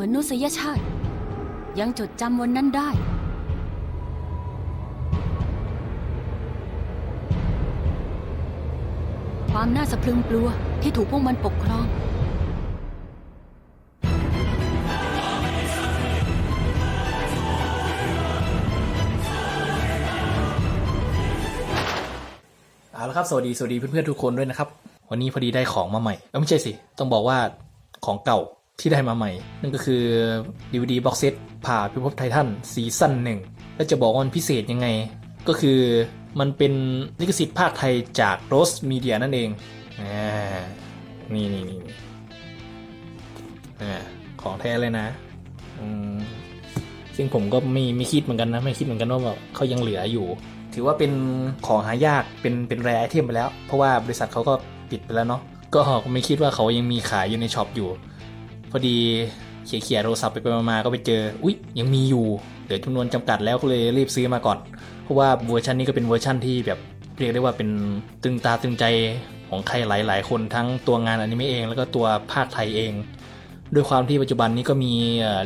มนุษยชาติ ยังจดจำวันนั้นได้ ความน่าสะพรึงกลัวที่ถูกพวกมันปกครองเอาละครับ สวัสดี สวัสดีเพื่อนๆทุกคนด้วยนะครับ วันนี้พอดีได้ของมาใหม่เอ้าไม่ใช่สิ ต้องบอกว่าของเก่า ที่ได้มาใหม่ นั่นก็คือ DVD box set ผ่าพิภพไททันซีซั่นหนึ่งแล้วจะบอกว่ามันพิเศษยังไง ก็คือมันเป็นลิขสิทธิ์ภาคไทยจาก Rose Media นั่นเองอนี่นี่นี่ของแท้เลยนะซึ่งผมก็ไม่ไม่คิดเหมือนกันนะ ไม่คิดเหมือนกันว่าแบบเขายังเหลืออยู่ ถือว่าเป็นของหายากเป็นเป็นแรไอเทมไปแล้ว เพราะว่าบริษัทเขาก็ปิดไปแล้วเนาะก็ไม่คิดว่าเขายังมีขายอยู่ในช็อปอยู่ พอดีเขี่ยเขี่ยๆโทรศัพท์ไปไปมาๆก็ไปเจอ อุ๊ย ยังมีอยู่ เหลือจำนวนจำกัดแล้วก็เลยรีบซื้อมาก่อน เพราะว่าเวอร์ชันนี้ก็เป็นเวอร์ชันที่แบบเรียกได้ว่าเป็นตึงตาตึงใจของใครหลาย ๆ คนทั้งตัวงานอนิเมะเองแล้วก็ตัวภาคไทยเองด้วยความที่ปัจจุบันนี้ก็มี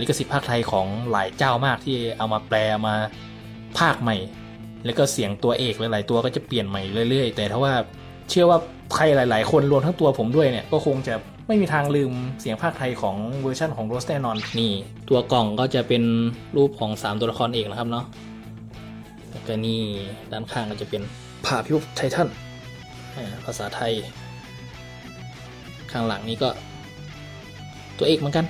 ลิขสิทธิ์ภาคไทยของหลายเจ้ามากที่เอามาแปลมาภาคใหม่ แล้วก็เสียงตัวเอกหลาย ๆ ตัวก็จะเปลี่ยนใหม่เรื่อย ๆ แต่ถ้าว่าเชื่อว่าใครหลาย ๆ คนรวมทั้งตัวผมด้วยเนี่ยก็คงจะ ไม่มีทางลืมเสียงภาคไทยของเวอร์ชันของโรสแน่นอนนี่ ตัวกล่องก็จะเป็นรูปของ 3 ตัวละครเอกนะครับเนาะแล้วก็นี่ด้านข้างก็จะเป็นผ่าพิภพไททันอ่าภาษาไทย ข้างหลังนี้ก็ ตัวเอกเหมือนกัน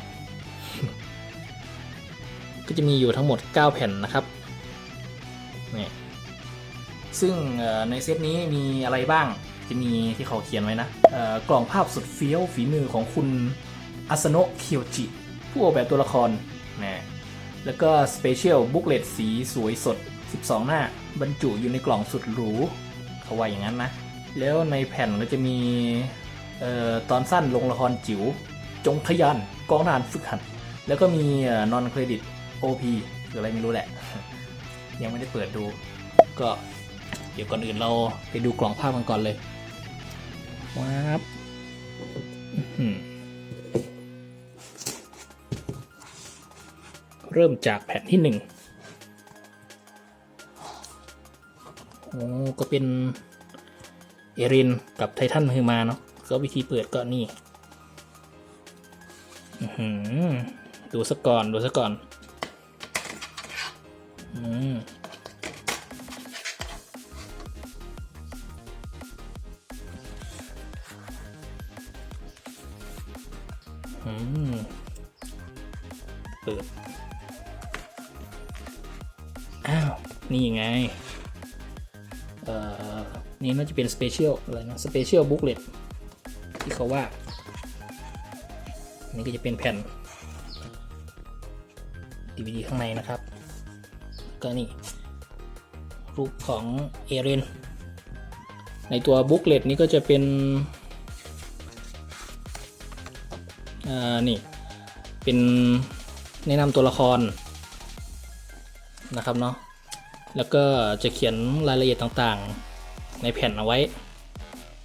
ก็จะมีอยู่ทั้งหมด 9 แผ่นนะครับนี่ซึ่งเอ่อในเซตนี้มีอะไรบ้าง จะมีที่เขาเขียนไว้นะกล่องภาพสุดเฟี้ยวฝีมือของคุณอาสโนะเคียวจิ ผู้ออกแบบตัวละครนะแล้วก็สเปเชียลบุ๊กเลตสีสวยสด 12 หน้า บรรจุอยู่ในกล่องสุดหรูเขาว่าอย่างนั้นนะ แล้วในแผ่นก็จะมีออตอนสั้นลงละครจิ๋ว จงทะยานกองทหารฝึกหัด แล้วก็มีนอนเครดิต OP หรืออะไรไม่รู้แหละ ยังไม่ได้เปิดดู ก็เดี๋ยวก่อนอื่นเราไปดูกล่องภาพกันก่อนเลย ว้าบเริ่มจากแผ่นที่หนึ่งโอ้ก็เป็น เอรินกับไททันมือมาเนาะก็วิธีเปิดก็นี่อื้อหือดูซะก่อน ดูซะก่อน อืม เปิด อ้าว นี่ไง เอ่อ นี่น่าจะเป็นสเปเชียลอะไรนะ สเปเชียลบุ๊กเลตที่เขาว่า อันนี้ก็จะเป็นแผ่น DVD ข้างในนะครับ ก็นี่ รูปของเอเรนในตัวบุ๊กเลตนี้ก็จะเป็น อ่านี่เป็นแนะนำตัวละครนะครับเนาะแล้วก็จะเขียนรายละเอียดต่างๆ ในแผ่นเอาไว้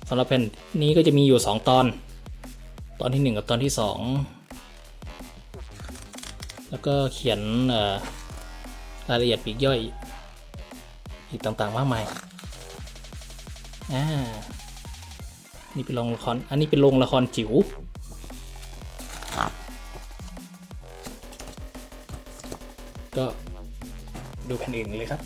สำหรับแผ่นนี้ก็จะมีอยู่ 2 ตอน ตอนที่ 1 กับตอนที่ 2 แล้วก็เขียนรายละเอียดปีกย่อยอีกต่างๆมากมายอ่านี่เป็นโรงละคร อันนี้เป็นโรงละครจิ๋ว ก็ดูแผ่นอื่นเลยครับ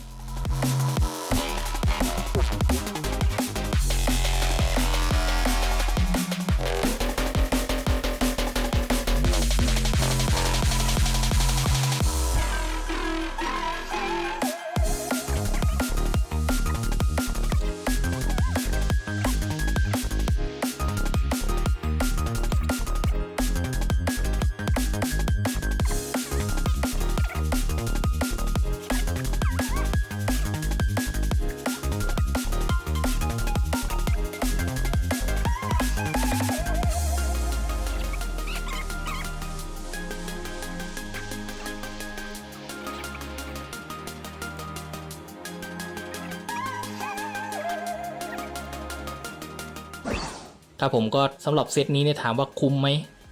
ครับผมก็สำหรับเซตนี้เนี่ยถามว่าคุ้มไหม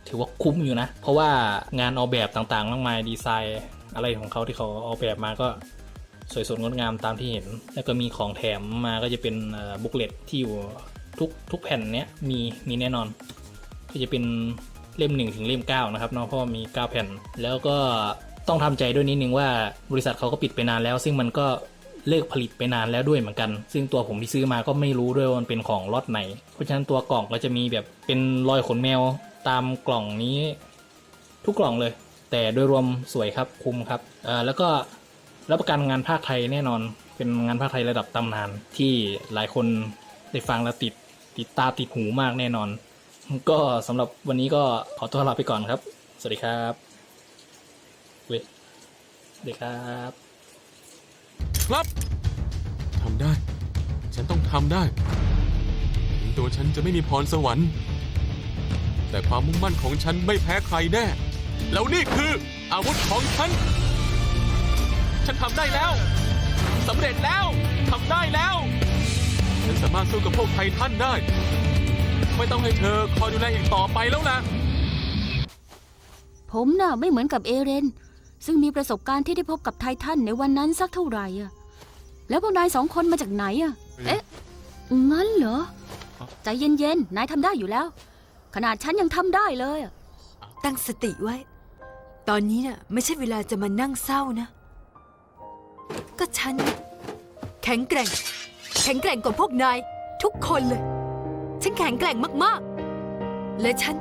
ถือว่าคุ้มอยู่นะ เพราะว่างานออกแบบต่างๆมากมายดีไซน์ อะไรของเขาที่เขาออกแบบมาก็สวยสดงดงามตามที่เห็น แล้วก็มีของแถมมาก็จะเป็นบุ๊กเลตที่อยู่ทุกทุกแผ่นเนี้ยมีมีแน่นอน ก็จะเป็นเล่ม 1 ถึงเล่ม 9 นะครับเนาะเพราะมี 9 แผ่น แล้วก็ต้องทำใจด้วยนิดนึงว่าบริษัทเขาก็ปิดไปนานแล้ว ซึ่งมันก็ เลิกผลิตไปนานแล้วด้วยเหมือนกัน ซึ่งตัวผมที่ซื้อมาก็ไม่รู้ด้วยว่ามันเป็นของล็อตไหน เพราะฉะนั้นตัวกล่องก็จะมีแบบเป็นรอยขนแมวตามกล่องนี้ ทุกกล่องเลย แต่โดยรวมสวยครับคุ้มครับเอ่อแล้วก็รับประกันงานภาคไทยแน่นอน เป็นงานภาคไทยระดับตำนานที่หลายคนได้ฟังแล้วติดติดตาติดหูมากแน่นอน ก็สำหรับวันนี้ก็ขอตัวลาไปก่อนครับ สวัสดีครับเว้ยสวัสดีครับ ครับทำได้ ฉันต้องทำได้ถึงตัวฉันจะไม่มีพรสวรรค์ แต่ความมุ่งมั่นของฉันไม่แพ้ใครแน่ แล้วนี่คืออาวุธของฉัน ฉันทำได้แล้วสำเร็จแล้วทำได้แล้ว ฉันสามารถสู้กับพวกไททันได้ ไม่ต้องให้เธอคอยดูแลอีกต่อไปแล้วนะ ผมน่ะไม่เหมือนกับเอเรน ซึ่งมีประสบการณ์ที่ได้พบกับไททันในวันนั้นสักเท่าไหร่อะแล้วพวกนายสองคนมาจากไหนอะเอ๊ะ งั้นเหรอ ใจเย็นๆ นายทำได้อยู่แล้ว ขนาดฉันยังทำได้เลยอะตั้งสติไว้ ตอนนี้น่ะไม่ใช่เวลาจะมานั่งเศร้านะ ก็ฉัน แข็งแกร่ง แข็งแกร่งกว่าพวกนายทุกคนเลย ฉันแข็งแกร่งมากๆ และฉัน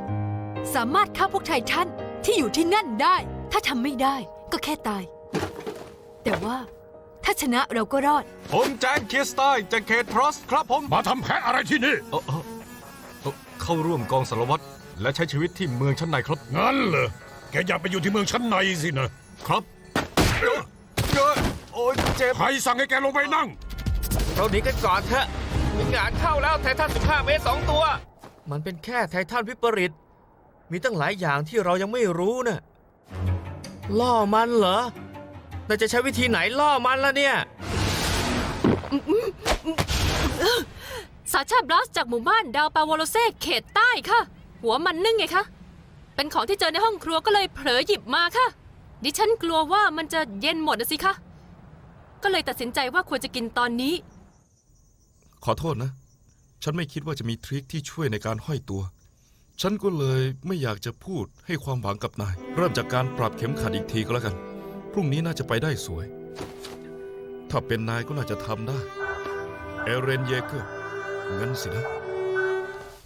สามารถฆ่าพวกไททันที่อยู่ที่นั่นได้ ถ้าทำไม่ได้ ก็แค่ตาย แต่ว่าถ้าชนะเราก็รอด ผมแจ็คคิสไตน์จากเขตทรัสครับผมมาทำแพะอะไรที่นี่ เอ่อเอ่อเอ่อเข้าร่วมกองสารวัตรและใช้ชีวิตที่เมืองชั้นในครับ งั้นเหรอ แกอยากไปอยู่ที่เมืองชั้นในสินะ ครับเอ้อเอ้อโอ้ยเจ็บ ใครสั่งให้แกลงไปนั่ง เราหนีกันก่อนเถอะมีงานเข้าแล้วไททัน15 เมตร 2 ตัว มันเป็นแค่ไททันวิปริต มีตั้งหลายอย่างที่เรายังไม่รู้น่ะ ล่อมันเหรอเราจะใช้วิธีไหนล่อมันล่ะเนี่ย สาชาบลัสจากหมู่บ้านดาวปาวโลเซเขตใต้ค่ะ หัวมันนึ่งไงคะ เป็นของที่เจอในห้องครัวก็เลยเผลอหยิบมาค่ะ ดิฉันกลัวว่ามันจะเย็นหมดนะสิคะ ก็เลยตัดสินใจว่าควรจะกินตอนนี้ ขอโทษนะ ฉันไม่คิดว่าจะมีทริคที่ช่วยในการห้อยตัว ฉันก็เลยไม่อยากจะพูดให้ความหวังกับนาย เริ่มจากการปรับเข็มขัดอีกทีก็แล้วกัน พรุ่งนี้น่าจะไปได้สวย ถ้าเป็นนายก็น่าจะทำได้ เอเรนเยเกอร์งั้นสินะ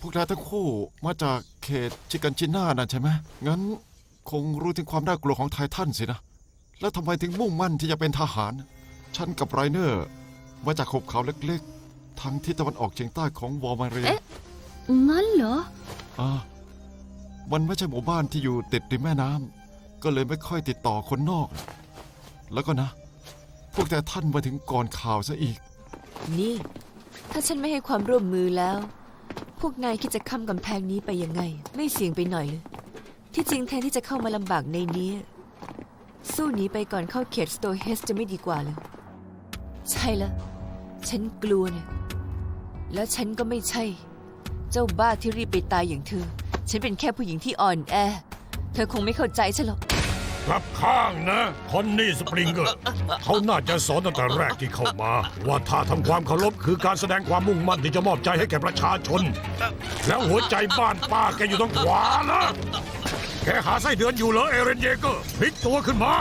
พวกนายทั้งคู่มาจากเขตชิกันชิน่านะใช่ไหมงั้นคงรู้ถึงความน่ากลัวของไททันสินะ แล้วทำไมถึงมุ่งมั่นที่จะเป็นทหาร ฉันกับไรเนอร์ มาจากหุบเขาเล็กๆ ทางทิศตะวันออกเฉียงใต้ของวอร์มาเรีย เอ๊ะ งั้นเหรอ อ่ามันไม่ใช่หมู่บ้านที่อยู่ติดริมแม่น้ำก็เลยไม่ค่อยติดต่อคนนอก แล้วก็นะ พวกแต่ท่านมาถึงก่อนข่าวซะอีก นี่ ถ้าฉันไม่ให้ความร่วมมือแล้ว พวกนายคิดจะข้ามกำแพงนี้ไปยังไง ไม่เสี่ยงไปหน่อยเลย ที่จริงแทนที่จะเข้ามาลำบากในนี้ สู้หนีไปก่อนเข้าเขตสโตเฮสจะไม่ดีกว่าเลยใช่ละ ฉันกลัวเนี่ย แล้วฉันก็ไม่ใช่เจ้าบ้าที่รีบไปตายอย่างเธอ ฉันเป็นแค่ผู้หญิงที่อ่อนแอ เธอคงไม่เข้าใจฉันหรอกกลับข้างนะ คอนนี่สปริงเกอร์เขาน่าจะสอนตั้งแต่แรกที่เข้ามา ว่าถ้าทำความเคารพคือการแสดงความมุ่งมั่นที่จะมอบใจให้แก่ประชาชน แล้วหัวใจบ้านป้าแกอยู่ทางขวานะ แกหาไส้เดือนอยู่เหรอเอเรนเยเกอร์พลิกตัวขึ้นมา